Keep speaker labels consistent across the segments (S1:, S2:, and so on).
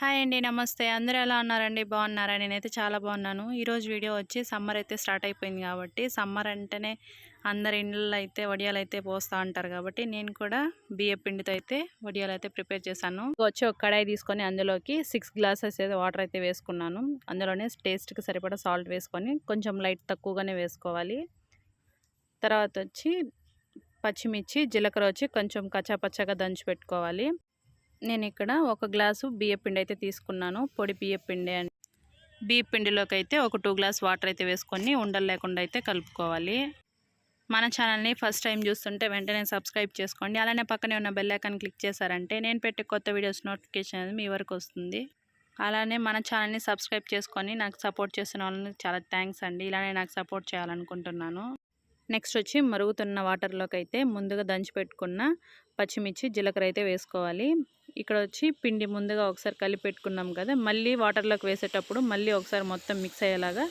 S1: Hi అండి నమస్తే. అందరూ ఎలా ఉన్నారండి? బాగున్నారా? నేనైతే చాలా బాగున్నాను. ఈరోజు వీడియో వచ్చి సమ్మర్ అయితే స్టార్ట్ అయిపోయింది కాబట్టి సమ్మర్ అంటేనే అందరి ఇండ్లలో అయితే వడియాలు అయితే పోస్తూ ఉంటారు కాబట్టి నేను కూడా బియ్య పిండితో అయితే వడియాలు అయితే ప్రిపేర్ చేశాను. వచ్చి ఒక కడాయి తీసుకొని అందులోకి సిక్స్ గ్లాసెస్ అయితే వాటర్ అయితే వేసుకున్నాను. అందులోనే టేస్ట్కి సరిపడా సాల్ట్ వేసుకొని కొంచెం లైట్ తక్కువగానే వేసుకోవాలి. తర్వాత వచ్చి పచ్చిమిర్చి జీలకర్ర వచ్చి కొంచెం కచ్చాపచ్చగా దంచి పెట్టుకోవాలి. నేను ఇక్కడ ఒక గ్లాసు బియ్యపిండి అయితే తీసుకున్నాను. పొడి బియ్యపిండి అండి బియ్యపిండిలోకి అయితే ఒక టూ గ్లాస్ వాటర్ అయితే వేసుకొని ఉండలు లేకుండా అయితే కలుపుకోవాలి. మన ఛానల్ని ఫస్ట్ టైం చూస్తుంటే వెంటనే సబ్స్క్రైబ్ చేసుకోండి. అలానే పక్కనే ఉన్న బెల్ ఐకాన్ క్లిక్ చేశారంటే నేను పెట్టే కొత్త వీడియోస్ నోటిఫికేషన్ అనేది మీ వరకు వస్తుంది. అలానే మన ఛానల్ని సబ్స్క్రైబ్ చేసుకొని నాకు సపోర్ట్ చేస్తున్న వాళ్ళని చాలా థ్యాంక్స్ అండి. ఇలానే నాకు సపోర్ట్ చేయాలనుకుంటున్నాను. నెక్స్ట్ వచ్చి మరుగుతున్న వాటర్లోకి అయితే ముందుగా దంచి పెట్టుకున్న పచ్చిమిర్చి జీలకర్ర అయితే వేసుకోవాలి. ఇక్కడ వచ్చి పిండి ముందుగా ఒకసారి కలిపి పెట్టుకున్నాం కదా మళ్ళీ వాటర్లోకి వేసేటప్పుడు మళ్ళీ ఒకసారి మొత్తం మిక్స్ అయ్యేలాగా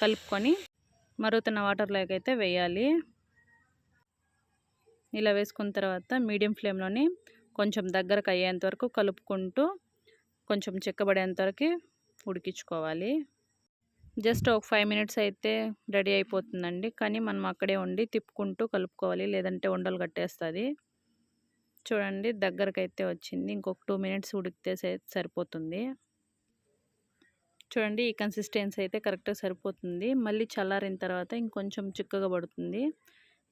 S1: కలుపుకొని మరుగుతున్న వాటర్లోకి అయితే వేయాలి. ఇలా వేసుకున్న తర్వాత మీడియం ఫ్లేమ్లోని కొంచెం దగ్గరకు అయ్యేంత వరకు కలుపుకుంటూ కొంచెం చిక్కబడేంత వరకు ఉడికించుకోవాలి. జస్ట్ ఒక ఫైవ్ మినిట్స్ అయితే రెడీ అయిపోతుందండి కానీ మనం అక్కడే ఉండి తిప్పుకుంటూ కలుపుకోవాలి లేదంటే ఉండలు కట్టేస్తుంది. చూడండి దగ్గరకు అయితే వచ్చింది. ఇంకొక టూ మినిట్స్ ఉడికితే సరిపోతుంది. చూడండి ఈ కన్సిస్టెన్సీ అయితే కరెక్ట్గా సరిపోతుంది. మళ్ళీ చల్లారిన తర్వాత ఇంకొంచెం చిక్కగా పడుతుంది.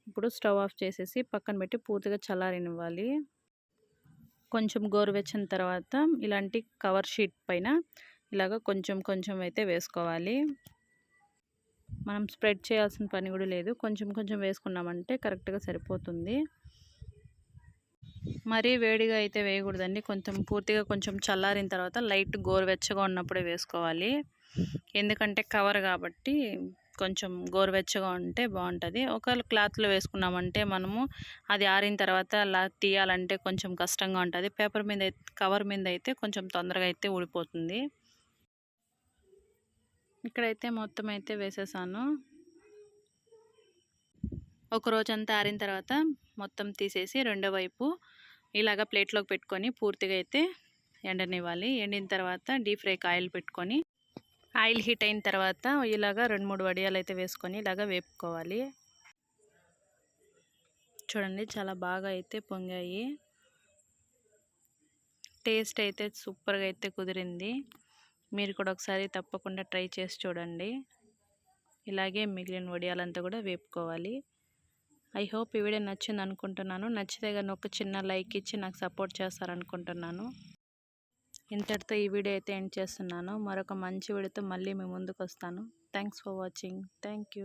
S1: ఇప్పుడు స్టవ్ ఆఫ్ చేసేసి పక్కన పెట్టి పూర్తిగా చల్లారనివ్వాలి. కొంచెం గోరువెచ్చిన తర్వాత ఇలాంటి కవర్ షీట్ పైన ఇలాగ కొంచెం కొంచెం అయితే వేసుకోవాలి. మనం స్ప్రెడ్ చేయాల్సిన పని కూడా లేదు. కొంచెం కొంచెం వేసుకున్నామంటే కరెక్ట్గా సరిపోతుంది. మరీ వేడిగా అయితే వేయకూడదండి. కొంచెం పూర్తిగా కొంచెం చల్లారిన తర్వాత లైట్ గోరువెచ్చగా ఉన్నప్పుడే వేసుకోవాలి. ఎందుకంటే కవర్ కాబట్టి కొంచెం గోరువెచ్చగా ఉంటే బాగుంటుంది. ఒకవేళ క్లాత్లో వేసుకున్నామంటే మనము అది ఆరిన తర్వాత అలా తీయాలంటే కొంచెం కష్టంగా ఉంటుంది. పేపర్ మీద కవర్ మీద అయితే కొంచెం తొందరగా అయితే ఊడిపోతుంది. ఇక్కడైతే మొత్తం అయితే వేసేసాను. ఒక రోజంతా ఆరిన తర్వాత మొత్తం తీసేసి రెండో వైపు ఇలాగ ప్లేట్లోకి పెట్టుకొని పూర్తిగా అయితే ఎండనివ్వాలి. ఎండిన తర్వాత డీప్ ఫ్రైకి ఆయిల్ పెట్టుకొని ఆయిల్ హీట్ అయిన తర్వాత ఇలాగ రెండు మూడు వడియాలు అయితే వేసుకొని ఇలాగ వేపుకోవాలి. చూడండి చాలా బాగా అయితే పొంగాయి. టేస్ట్ అయితే సూపర్గా అయితే కుదిరింది. మీరు కూడా ఒకసారి తప్పకుండా ట్రై చేసి చూడండి. ఇలాగే మిగిలిన వడియాలంతా కూడా వేపుకోవాలి. ఐ హోప్ ఈ వీడియో నచ్చింది అనుకుంటున్నాను నచ్చితే కానీ ఒక చిన్న లైక్ ఇచ్చి నాకు సపోర్ట్ చేస్తారనుకుంటున్నాను. ఇంతటితో ఈ వీడియో అయితే ఎండ్ చేస్తున్నాను. మరొక మంచి వీడియోతో మళ్ళీ మీ ముందుకు వస్తాను థ్యాంక్స్ ఫర్ వాచింగ్. థ్యాంక్